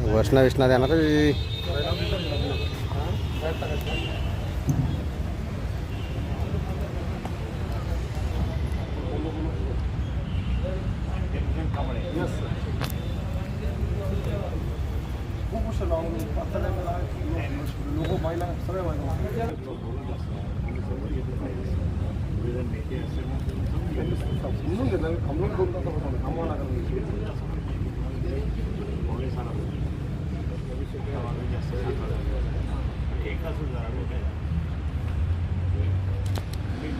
वसना विसना देणार रे. खूप उशीर लावून आता नाही मला लोक महिला सगळ्या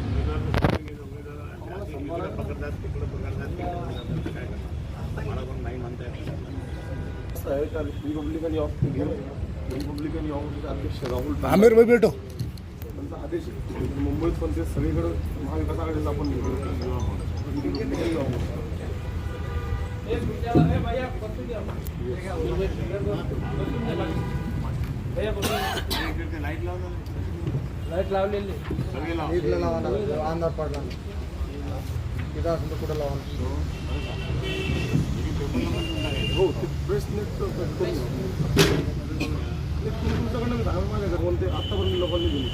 महिला समजून घेतलं मी थांबून दोन तासापासून थांबवा रिपब्लिकन ऑफ रिपब्लिकन ऑफ अध्यक्ष राहुल आमिर भाई भेटो त्यांचा आदेश मुंबईत पण ते सगळीकडे महाविकास आघाडीला आपण रिपब्लिकन. लाइट लावलेली इथलं लावा ना अंधार पडला तिथं असेल तर कुठं लावा हो ते प्रेस नेट करून द्या. ते तुम्ही तुमच्याकडनं मी सांगा माझ्या घरी कोणते आत्तापर्यंत लोकांनी दिली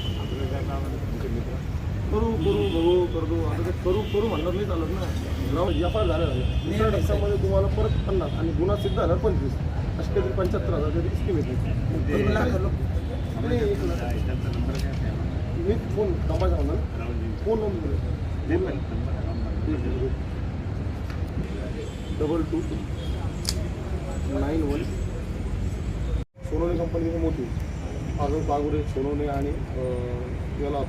करू करू बघू करू आता ते करू करू म्हणणार नाही चालत ना नाव एफ आय झालं दुसऱ्या टप्प्यामध्ये तुम्हाला परत पन्नास आणि गुन्हा सिद्ध झाला पंचवीस. असे काहीतरी पंच्याहत्तर हजार काहीतरी स्कीम येते. मी फोन कामाचा म्हणा phone number double two nine one. Sonone company मोठी अजून पागुरे सोनोने आणि याला?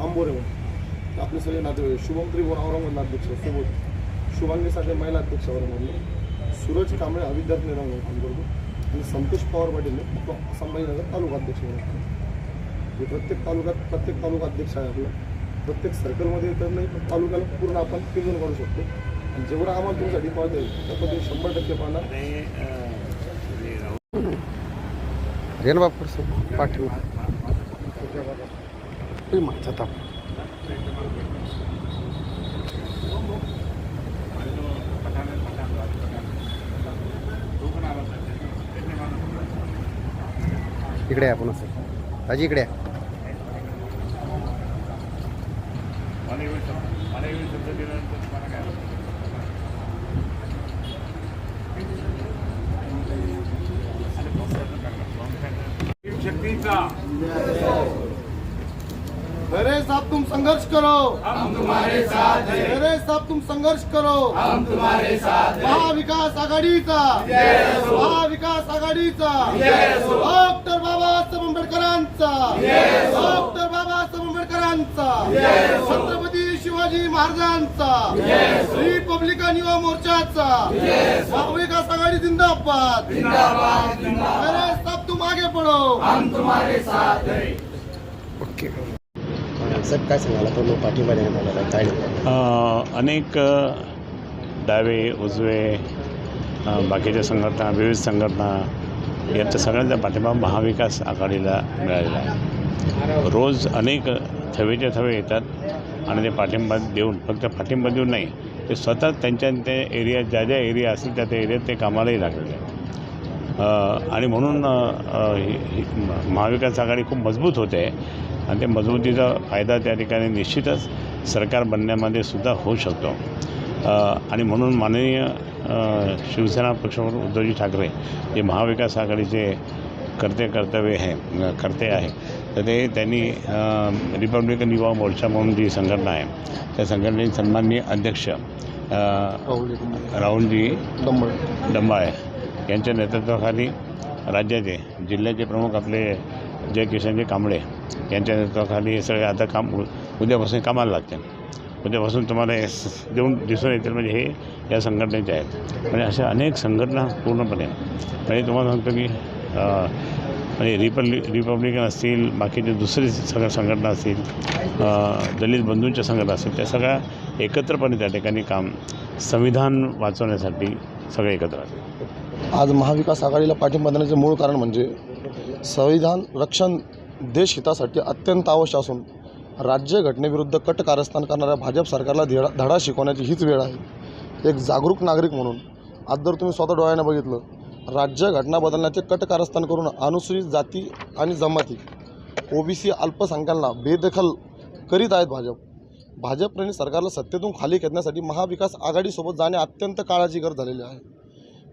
आंबोरे म्हणून आपले सगळे नातेवाईक शुभम त्रिभुवन औरंगाबाद अध्यक्ष सोबत शुभांगी साठे महिला अध्यक्ष औरंगाबादले सूरज कांबळे विद्यार्थी नेता म्हणून काम करतो. आणि संतोष पवार पाटील तो संभाजीनगर तालुका अध्यक्ष म्हणून. हे प्रत्येक तालुक्यात प्रत्येक तालुका अध्यक्ष आहे आपलं. प्रत्येक सर्कलमध्ये तर नाही पण तालुक्याला पूर्ण आपण पिंजून काढू शकतो. आणि जेवढं आम्हाला तुमच्यासाठी पाहता येईल त्या पद्धतीने शंभर टक्के पाहणार. रे ना बापूर पाठीव ए, माझा ताप इकडे आहे आपण असं आजी इकडे आहे. अरे साहब तुम संघर्ष करो। हम तुम्हारे साथ हैं। अरे साहब तुम संघर्ष करो। हम तुम्हारे साथ हैं। महाविकास आघाडीचा। महाविकास आघाडीचा। डॉक्टर बाबासाहेब आंबेडकरांचा। डॉक्टर बाबासाहेब आंबेडकरांचा। छत्रपती शिवाजी महाराजांचा। रिपब्लिकन युवा मोर्चाचा। महाविकास आघाडी जिंदाबाद। अरे साहब तुम आगे पढ़ो। ओके। साहेब काय सांगायला तो पाठिंबा देण्यात आलेला काय अनेक डावे उजवे बाकीच्या संघटना विविध संघटना यांच्या सगळ्यांचा पाठिंबा महाविकास आघाडीला मिळालेला आहे. रोज अनेक थवेचे थवे येतात आणि ते पाठिंबा देऊन फक्त पाठिंबा देऊन नाही ते स्वतः त्यांच्या त्या एरियात ज्या ज्या एरिया असतील त्या त्या एरियात ते कामालाही लागलेले आहेत. आणि म्हणून महाविकास आघाडी खूप मजबूत होते. आणि ते मजबूतीचा फायदा त्या ठिकाणी निश्चितच सरकार बनण्यामध्ये सुद्धा होऊ शकतो. आणि म्हणून माननीय शिवसेना पक्षप्रमुख उद्धवजी ठाकरे जे महाविकास आघाडीचे कर्ते कर्तव्य आहे कर्ते आहे. तर ते त्यांनी रिपब्लिकन युवा मोर्चा म्हणून जी संघटना आहे त्या संघटनेचे सन्माननीय अध्यक्ष राहुलजी डंबाळे यांच्या नेतृत्वाखाली राज्याचे जिल्ह्याचे प्रमुख आपले जय किशनजी कांबळे यांच्या नेतृत्वाखाली हे सगळे आता काम उ- उद्यापासून कामाला लागतील. उद्यापासून तुम्हाला हे देऊन दिसून येतील म्हणजे हे या संघटनेचे आहेत. म्हणजे अशा अनेक संघटना पूर्णपणे म्हणजे तुम्हाला सांगतो की म्हणजे रिपब्लि रिपब्लिकन असतील बाकीचे दुसरी सगळ्या संघटना असतील दलित बंधूंच्या संघटना असतील त्या सगळ्या एकत्रपणे त्या ठिकाणी काम संविधान वाचवण्यासाठी सगळे एकत्र असतील आज महाविकास आघाडीला पाठिंबा देण्याचे मूळ कारण म्हणजे संविधान रक्षण देशहितासाठी अत्यंत आवश्यक असून राज्य घटनेविरुद्ध कट कारस्थान करणाऱ्या भाजप सरकारला धडा धडा शिकवण्याची हीच वेळ आहे. एक जागरूक नागरिक म्हणून आज जर तुम्ही स्वतः डोळ्याने बघितलं राज्य घटना बदलण्याचे कट कारस्थान करून अनुसूचित जाती आणि जमाती ओबीसी अल्पसंख्यांना बेदखल करीत आहेत भाजप. भाजपने सरकारला सत्तेतून खाली खेचण्यासाठी महाविकास आघाडीसोबत जाणे अत्यंत काळाची गरज झालेली आहे.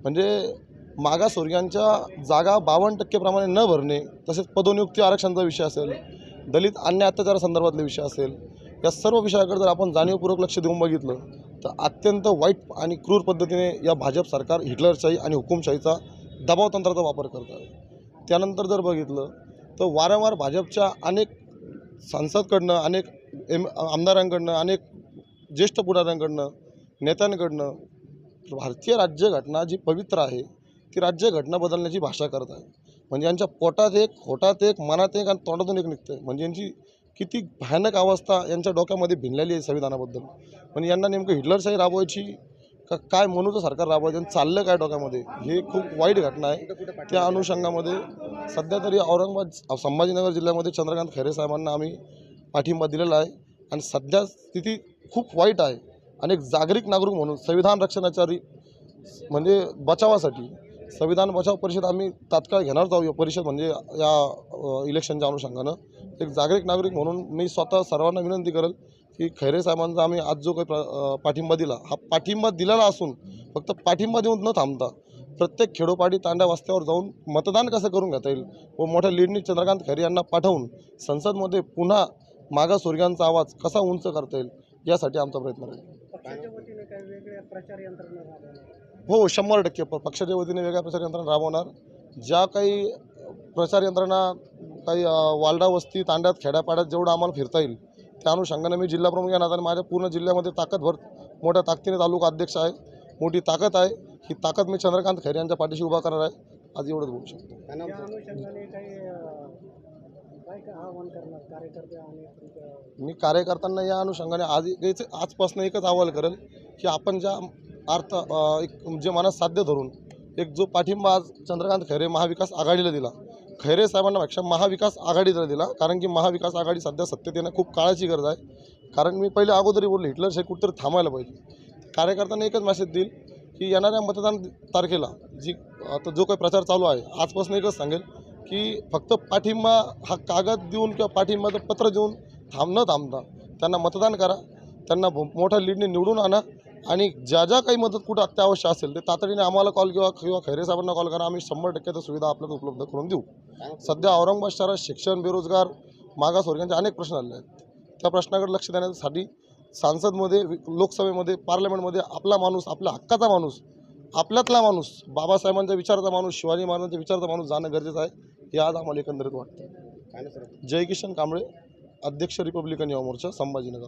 म्हणजे मागासवर्गीयांच्या जागा बावन्न टक्केप्रमाणे न भरणे तसेच पदोनियुक्ती आरक्षणाचा विषय असेल दलित अन्य अत्याचारासंदर्भातले विषय असेल या सर्व विषयाकडे जर आपण जाणीवपूर्वक लक्ष देऊन बघितलं तर अत्यंत वाईट आणि क्रूर पद्धतीने या भाजप सरकार हिटलरशाही आणि हुकुमशाहीचा दबाव तंत्राचा वापर करत आहे. त्यानंतर जर बघितलं तर वारंवार भाजपच्या अनेक सांसदकडनं अनेक एम आमदारांकडनं अनेक ज्येष्ठ पुढाऱ्यांकडनं नेत्यांकडनं भारतीय राज्यघटना जी पवित्र आहे ती राज्यघटना बदलण्याची भाषा करत आहे. म्हणजे यांच्या पोटात एक होटात एक मनात एक आणि तोंडातून एक निघतं म्हणजे यांची किती भयानक अवस्था यांच्या डोक्यामध्ये भिनलेली आहे संविधानाबद्दल. म्हणजे यांना नेमकं हिटलरशाही राबवायची का काय म्हणूचं सरकार राबवायचं आणि चाललं काय डोक्यामध्ये हे खूप वाईट घटना आहे. त्या अनुषंगामध्ये सध्या तरी औरंगाबाद संभाजीनगर जिल्ह्यामध्ये चंद्रकांत खैरे साहेबांना आम्ही पाठिंबा दिलेला आहे. आणि सध्या स्थिती खूप वाईट आहे. आणि एक जागरिक नागरिक म्हणून संविधान रक्षणाच्या म्हणजे बचावासाठी संविधान बचाव परिषद आम्ही तात्काळ घेणारच आहोत या परिषद म्हणजे या इलेक्शनच्या अनुषंगानं. एक जागरिक नागरिक म्हणून मी स्वतः सर्वांना विनंती करेल की खैरे साहेबांचा आम्ही आज जो काही प्र पाठिंबा दिला हा पाठिंबा दिलेला असून फक्त पाठिंबा देऊन न थांबता प्रत्येक खेडोपाडी तांड्या वास्त्यावर जाऊन मतदान कसं करून घेता येईल व मोठ्या लीडनी चंद्रकांत खैरे यांना पाठवून संसदमध्ये पुन्हा मागासवर्गीयांचा आवाज कसा उंच करता येईल यासाठी आमचा प्रयत्न राहील पक्षाच्या वतीने काही वेगळ्या प्रचार यंत्रणा राबवणार. हो शंभर टक्के. प पक्षाच्या वतीने वेगळ्या प्रचार यंत्रणा राबवणार. ज्या काही प्रचार यंत्रणा काही वालडा वस्ती तांड्यात खेड्यापाड्यात जेवढं आम्हाला फिरता येईल त्या अनुषंगाने मी जिल्हाप्रमुख या नात्याने माझ्या पूर्ण जिल्ह्यामध्ये ताकदभर मोठ्या ताकदीने तालुका अध्यक्ष आहे मोठी ताकद आहे. ही ताकद मी चंद्रकांत खैरे यांच्या पाठीशी उभा करणार आहे. आज एवढंच बोलू शकतो. मी कार्यकर्त्यांना या अनुषंगाने आज आजपासून एकच अहवाल करेल की आपण ज्या अर्थ एक जे मनात साध्य धरून एक जो पाठिंबा आज चंद्रकांत खैरे महाविकास आघाडीला दिला खैरे साहेबांनापेक्षा महाविकास आघाडीला दिला कारण की महाविकास आघाडी सध्या सत्तेत येणं खूप काळाची गरज आहे. कारण मी पहिले अगोदरही बोललो हिटलर शेख कुठंतरी थांबायला पाहिजे. कार्यकर्त्यांना एकच मेसेज देईल की येणाऱ्या मतदान तारखेला जी आता जो काही प्रचार चालू आहे आजपासून एकच सांगेल की फक्त पाठिंबा हा कागद देऊन किंवा पाठिंबाचं पत्र देऊन थांब न थांबता त्यांना मतदान करा. त्यांना मोठ्या लीडने निवडून आणा. आणि ज्या ज्या काही मदत कुठं अत्यावश्यक असेल ते तातडीने आम्हाला कॉल किंवा किंवा खैरे साहेबांना कॉल करा. आम्ही शंभर टक्के त्या सुविधा आपल्याला उपलब्ध करून देऊ. सध्या औरंगाबाद शहरात शिक्षण बेरोजगार मागासवर्गीयांचे अनेक प्रश्न आले आहेत. त्या प्रश्नाकडे लक्ष देण्यासाठी सांसदमध्ये लोकसभेमध्ये पार्लमेंटमध्ये आपला माणूस आपल्या हक्काचा माणूस आपल्यातला माणूस बाबासाहेबांच्या विचाराचा माणूस शिवाजी महाराजांच्या विचाराचा माणूस जाणं गरजेचं आहे हे आज आम्हाला एकंदरीत वाटतं जयकिशन कांबळे अध्यक्ष रिपब्लिकन युवा मोर्चा संभाजीनगर.